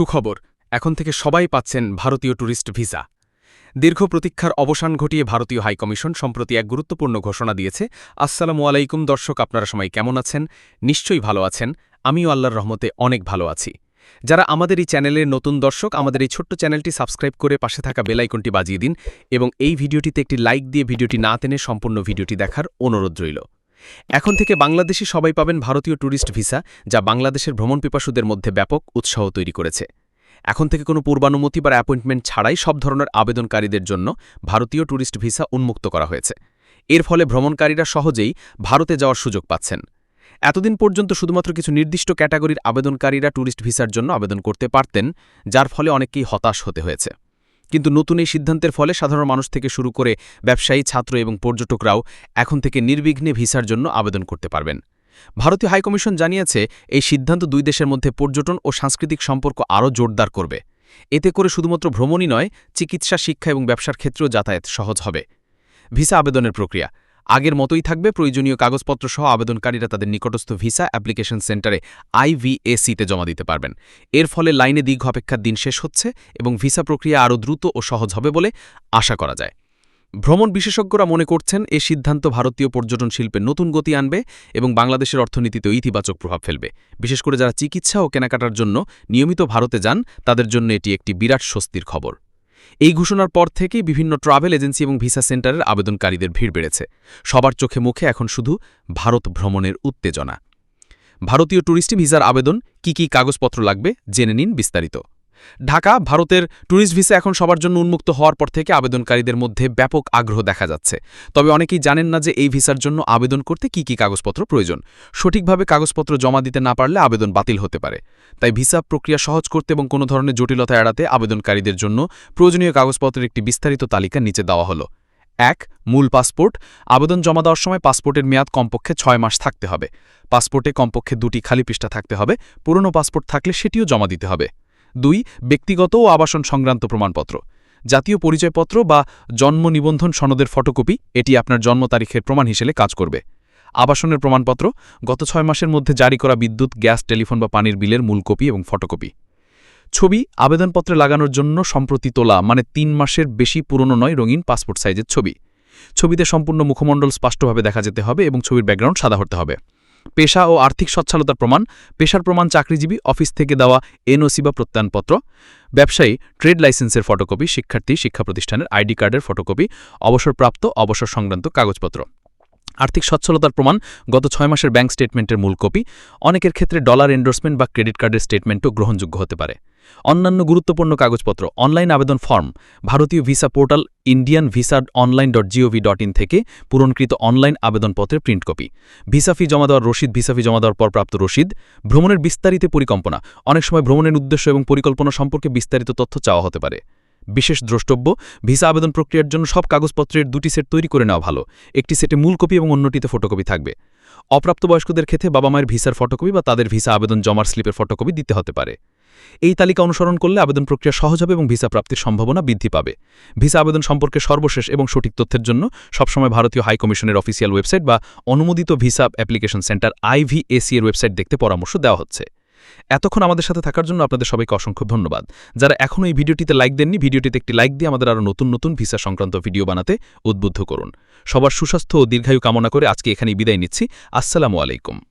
সুখবর, এখন থেকে সবাই পাচ্ছেন ভারতীয় ট্যুরিস্ট ভিসা। দীর্ঘ প্রতীক্ষার অবসান ঘটিয়ে ভারতীয় হাইকমিশন সম্প্রতি এক গুরুত্বপূর্ণ ঘোষণা দিয়েছে। আসসালামু আলাইকুম, দর্শক, আপনারা সবাই কেমন আছেন? নিশ্চয়ই ভালো আছেন। আমিও আল্লাহর রহমতে অনেক ভালো আছি। যারা আমাদের এই চ্যানেলের নতুন দর্শক, আমাদের এই ছোট্ট চ্যানেলটি সাবস্ক্রাইব করে পাশে থাকা বেলাইকনটি বাজিয়ে দিন এবং এই ভিডিওটিতে একটি লাইক দিয়ে ভিডিওটি না টেনে সম্পূর্ণ ভিডিওটি দেখার অনুরোধ রইল। এখন থেকে বাংলাদেশি সবাই পাবেন ভারতীয় ট্যুরিস্ট ভিসা, যা বাংলাদেশের ভ্রমণ পিপাসুদের মধ্যে ব্যাপক উৎসাহ তৈরি করেছে। এখন থেকে কোনো পূর্বানুমতি বা অ্যাপয়েন্টমেন্ট ছাড়াই সব ধরনের আবেদনকারীদের জন্য ভারতীয় ট্যুরিস্ট ভিসা উন্মুক্ত করা হয়েছে। এর ফলে ভ্রমণকারীরা সহজেই ভারতে যাওয়ার সুযোগ পাচ্ছেন। এতদিন পর্যন্ত শুধুমাত্র কিছু নির্দিষ্ট ক্যাটাগরির আবেদনকারীরা ট্যুরিস্ট ভিসার জন্য আবেদন করতে পারতেন, যার ফলে অনেকেই হতাশ হতে হয়েছে। কিন্তু নতুন এই সিদ্ধান্তের ফলে সাধারণ মানুষ থেকে শুরু করে ব্যবসায়ী, ছাত্র এবং পর্যটকরাও এখন থেকে নির্বিঘ্নে ভিসার জন্য আবেদন করতে পারবেন। ভারতীয় হাইকমিশন জানিয়েছে, এই সিদ্ধান্ত দুই দেশের মধ্যে পর্যটন ও সাংস্কৃতিক সম্পর্ক আরও জোরদার করবে। এতে করে শুধুমাত্র ভ্রমণই নয়, চিকিৎসা, শিক্ষা এবং ব্যবসার ক্ষেত্রেও যাতায়াত সহজ হবে। ভিসা আবেদনের প্রক্রিয়া আগের মতোই থাকবে। প্রয়োজনীয় কাগজপত্র সহ আবেদনকারীরা তাদের নিকটস্থ ভিসা অ্যাপ্লিকেশন সেন্টারে আইভিএসিতে জমা দিতে পারবেন। এর ফলে লাইনে দীর্ঘ অপেক্ষার দিন শেষ হচ্ছে এবং ভিসা প্রক্রিয়া আরও দ্রুত ও সহজ হবে বলে আশা করা যায়। ভ্রমণ বিশেষজ্ঞরা মনে করছেন, এ সিদ্ধান্ত ভারতীয় পর্যটন শিল্পে নতুন গতি আনবে এবং বাংলাদেশের অর্থনীতিতেও ইতিবাচক প্রভাব ফেলবে। বিশেষ করে যারা চিকিৎসা ও কেনাকাটার জন্য নিয়মিত ভারতে যান, তাদের জন্য এটি একটি বিরাট স্বস্তির খবর। এই ঘোষণার পর থেকেই বিভিন্ন ট্রাভেল এজেন্সি এবং ভিসা সেন্টারের আবেদনকারীদের ভিড় বেড়েছে। সবার চোখে মুখে এখন শুধু ভারত ভ্রমণের উত্তেজনা। ভারতীয় ট্যুরিস্ট ভিসার আবেদন, কি কি কাগজপত্র লাগবে, জেনে নিন বিস্তারিত। ঢাকা, ভারতের ট্যুরিস্ট ভিসা এখন সবার জন্য উন্মুক্ত হওয়ার পর থেকে আবেদনকারীদের মধ্যে ব্যাপক আগ্রহ দেখা যাচ্ছে। তবে অনেকেই জানেন না যে এই ভিসার জন্য আবেদন করতে কি কি কাগজপত্র প্রয়োজন। সঠিকভাবে কাগজপত্র জমা দিতে না পারলে আবেদন বাতিল হতে পারে। তাই ভিসা প্রক্রিয়া সহজ করতে এবং কোনো ধরনের জটিলতা এড়াতে আবেদনকারীদের জন্য প্রয়োজনীয় কাগজপত্রের একটি বিস্তারিত তালিকা নিচে দেওয়া হলো। এক, মূল পাসপোর্ট। আবেদন জমা দেওয়ার সময় পাসপোর্টের মেয়াদ কমপক্ষে ছয় মাস থাকতে হবে। পাসপোর্টে কমপক্ষে দুটি খালি পৃষ্ঠা থাকতে হবে। পুরনো পাসপোর্ট থাকলে সেটিও জমা দিতে হবে। দুই, ব্যক্তিগত ও আবাসন সংক্রান্ত প্রমাণপত্র। জাতীয় পরিচয়পত্র বা জন্ম নিবন্ধন সনদের ফটোকপি, এটি আপনার জন্ম তারিখের প্রমাণ হিসেবে কাজ করবে। আবাসনের প্রমাণপত্র, গত ছয় মাসের মধ্যে জারি করা বিদ্যুৎ, গ্যাস, টেলিফোন বা পানির বিলের মূল কপি এবং ফটোকপি। ছবি, আবেদনপত্রে লাগানোর জন্য সম্প্রতি তোলা মানে তিন মাসের বেশি পুরনো নয়, রঙিন পাসপোর্ট সাইজের ছবি। ছবিতে সম্পূর্ণ মুখমণ্ডল স্পষ্টভাবে দেখা যেতে হবে এবং ছবির ব্যাকগ্রাউন্ড সাদা হতে হবে। পেশা ও আর্থিক সচ্ছলতার প্রমাণ, পেশার প্রমাণ চাকরিজীবী, অফিস থেকে দেওয়া এনওসি বা প্রত্যয়নপত্র, ব্যবসায়ী, ট্রেড লাইসেন্সের ফটোকপি, শিক্ষার্থী, শিক্ষা প্রতিষ্ঠানের আইডি কার্ডের ফটোকপি, অবসরপ্রাপ্ত অবসর সংক্রান্ত কাগজপত্র। আর্থিক সচ্ছলতার প্রমাণ, গত ছয় মাসের ব্যাংক স্টেটমেন্টের মূল কপি, অনেকের ক্ষেত্রে ডলার এন্ডোর্সমেন্ট বা ক্রেডিট কার্ডের স্টেটমেন্টও গ্রহণযোগ্য হতে পারে। অন্যান্য গুরুত্বপূর্ণ কাগজপত্র, অনলাইন আবেদন ফর্ম, ভারতীয় visa portal Indian visa online dot gov dot in থেকে পূরণকৃত অনলাইন আবেদনপত্রের প্রিন্ট কপি ভিসা ফি জমা দেওয়ার রসিদ, ভিসা ফি জমা দেওয়ার পর প্রাপ্ত রসিদ, ভ্রমণের বিস্তারিত পরিকল্পনা। অনেক সময় ভ্রমণের উদ্দেশ্য এবং পরিকল্পনা সম্পর্কে বিস্তারিত তথ্য চাওয়া হতে পারে। বিশেষ দ্রষ্টব্য, ভিসা আবেদন প্রক্রিয়ার জন্য সব কাগজপত্রের দুটি সেট তৈরি করে নেওয়া ভালো। একটি সেটে মূল কপি এবং অন্যটিতে ফটোকপি থাকবে। অপ্রাপ্তবয়স্কদের ক্ষেত্রে বাবা মায়ের ভিসার ফটোকপি বা তাদের ভিসা আবেদন জমার স্লিপের ফটোকপি দিতে হতে পারে। এই তালিকা অনুসরণ করলে আবেদন প্রক্রিয়া সহজ হবে এবং ভিসা প্রাপ্তির সম্ভাবনা বৃদ্ধি পাবে। ভিসা আবেদন সম্পর্কে সর্বশেষ এবং সঠিক তথ্যের জন্য সবসময় ভারতীয় হাইকমিশনের অফিসিয়াল ওয়েবসাইট বা অনুমোদিত ভিসা অ্যাপ্লিকেশন সেন্টার আইভিএসি এর ওয়েবসাইট দেখতে পরামর্শ দেওয়া হচ্ছে। এতক্ষণ আমাদের সাথে থাকার জন্য আপনাদের সবাইকে অসংখ্য ধন্যবাদ। যারা এখনও এই ভিডিওটিতে লাইক দেননি, ভিডিওটিতে একটি লাইক দিয়ে আমাদের আরও নতুন নতুন ভিসা সংক্রান্ত ভিডিও বানাতে উদ্বুদ্ধ করুন। সবার সুস্বাস্থ্য ও দীর্ঘায়ু কামনা করে আজকে এখানেই বিদায় নিচ্ছি। আসসালামু আলাইকুম।